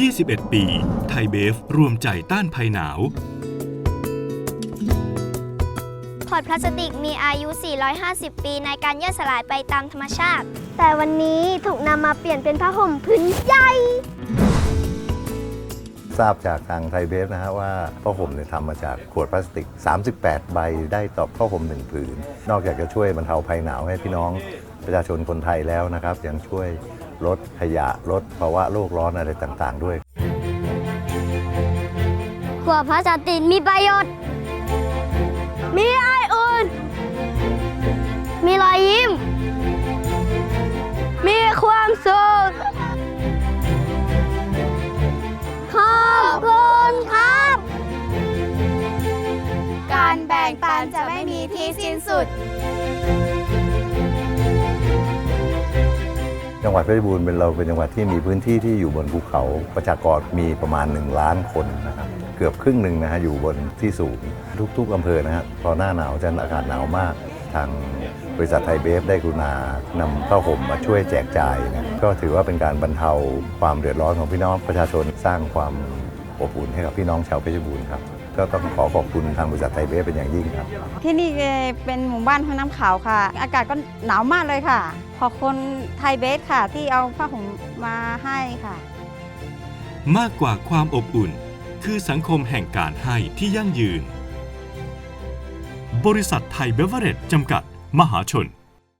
21 ปี ไทยเบฟรวมใจต้านภัยหนาว ขวดพลาสติกมีอายุ 450 ปีในการย่อยสลายไปตามธรรมชาติ แต่วันนี้ถูกนำมาเปลี่ยนเป็นผ้าห่มพื้นใหญ่ทราบจากทางไทยเบฟนะฮะว่าผ้าห่มเนี่ยทำมาจากขวดพลาสติก 38 ใบได้ต่อผ้าห่มหนึ่งผืน นอกจากจะช่วยบรรเทาภัยหนาวให้พี่น้องประชาชนคนไทยแล้วนะครับยังช่วย ลดขยะลดภาวะโลกร้อนอะไรต่างๆ ด้วยขวดพลาสติกมีประโยชน์ มีไออุ่น มีรอยยิ้ม มีความสุข ขอบคุณครับ การแบ่งปันจะไม่มีที่สิ้นสุด จังหวัดเพชรบูรณ์เป็นเราเป็นจังหวัดที่มีพื้นที่ที่อยู่บนภูเขาประชากรมีประมาณ 1 ล้านคนนะครับเกือบครึ่งหนึ่งนะฮะอยู่บนที่สูงทุกๆอำเภอนะฮะพอหน้าหนาวจะอากาศหนาวมาก ทางบริษัทไทยเบฟได้กรุณานำผ้าห่มมาช่วยแจกจ่ายนะก็ถือว่าเป็นการบรรเทาความเดือดร้อนของพี่น้องประชาชนสร้างความอบอุ่นให้กับพี่น้องชาวเพชรบูรณ์ครับ ก็ต้องขอขอบคุณทางบริษัทไทยเบฟเป็นอย่างยิ่งครับ ที่นี่เป็นหมู่บ้านห้วยน้ำขาวค่ะ อากาศก็หนาวมากเลยค่ะ ขอบคุณไทยเบสค่ะ ที่เอาผ้าห่มมาให้ค่ะ มากกว่าความอบอุ่น คือสังคมแห่งการให้ที่ยั่งยืน บริษัทไทยเบเวอเรจจำกัด มหาชน